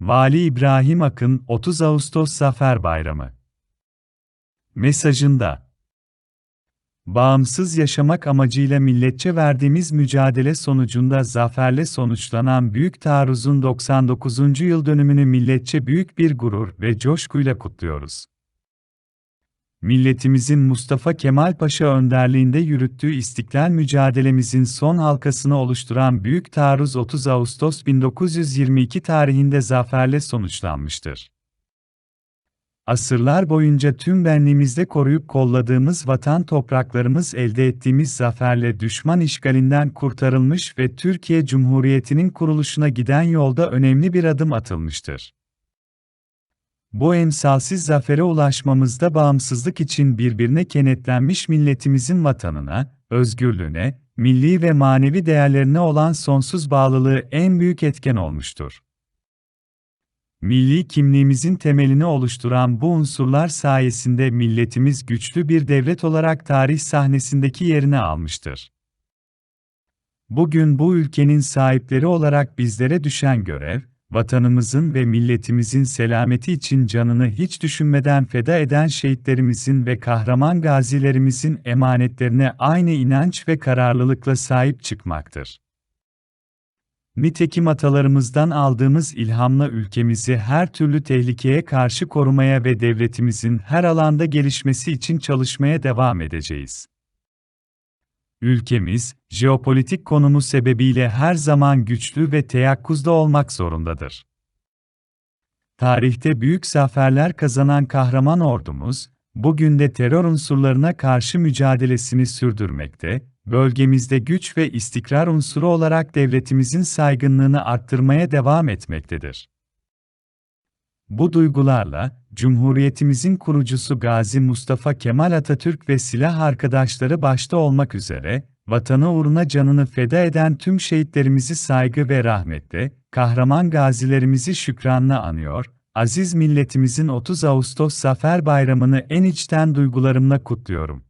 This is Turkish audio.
Vali İbrahim Akın 30 Ağustos Zafer Bayramı mesajında Bağımsız yaşamak amacıyla milletçe verdiğimiz mücadele sonucunda zaferle sonuçlanan Büyük Taarruz'un 99. yıl dönümünü milletçe büyük bir gurur ve coşkuyla kutluyoruz. Milletimizin Mustafa Kemal Paşa önderliğinde yürüttüğü istiklal mücadelemizin son halkasını oluşturan Büyük Taarruz 30 Ağustos 1922 tarihinde zaferle sonuçlanmıştır. Asırlar boyunca tüm benliğimizde koruyup kolladığımız vatan topraklarımız elde ettiğimiz zaferle düşman işgalinden kurtarılmış ve Türkiye Cumhuriyeti'nin kuruluşuna giden yolda önemli bir adım atılmıştır. Bu emsalsiz zafere ulaşmamızda bağımsızlık için birbirine kenetlenmiş milletimizin vatanına, özgürlüğüne, milli ve manevi değerlerine olan sonsuz bağlılığı en büyük etken olmuştur. Milli kimliğimizin temelini oluşturan bu unsurlar sayesinde milletimiz güçlü bir devlet olarak tarih sahnesindeki yerini almıştır. Bugün bu ülkenin sahipleri olarak bizlere düşen görev, vatanımızın ve milletimizin selameti için canını hiç düşünmeden feda eden şehitlerimizin ve kahraman gazilerimizin emanetlerine aynı inanç ve kararlılıkla sahip çıkmaktır. Nitekim atalarımızdan aldığımız ilhamla ülkemizi her türlü tehlikeye karşı korumaya ve devletimizin her alanda gelişmesi için çalışmaya devam edeceğiz. Ülkemiz, jeopolitik konumu sebebiyle her zaman güçlü ve teyakkuzda olmak zorundadır. Tarihte büyük zaferler kazanan kahraman ordumuz, bugün de terör unsurlarına karşı mücadelesini sürdürmekte, bölgemizde güç ve istikrar unsuru olarak devletimizin saygınlığını arttırmaya devam etmektedir. Bu duygularla, Cumhuriyetimizin kurucusu Gazi Mustafa Kemal Atatürk ve silah arkadaşları başta olmak üzere, vatanı uğruna canını feda eden tüm şehitlerimizi saygı ve rahmetle, kahraman gazilerimizi şükranla anıyor, aziz milletimizin 30 Ağustos Zafer Bayramı'nı en içten duygularımla kutluyorum.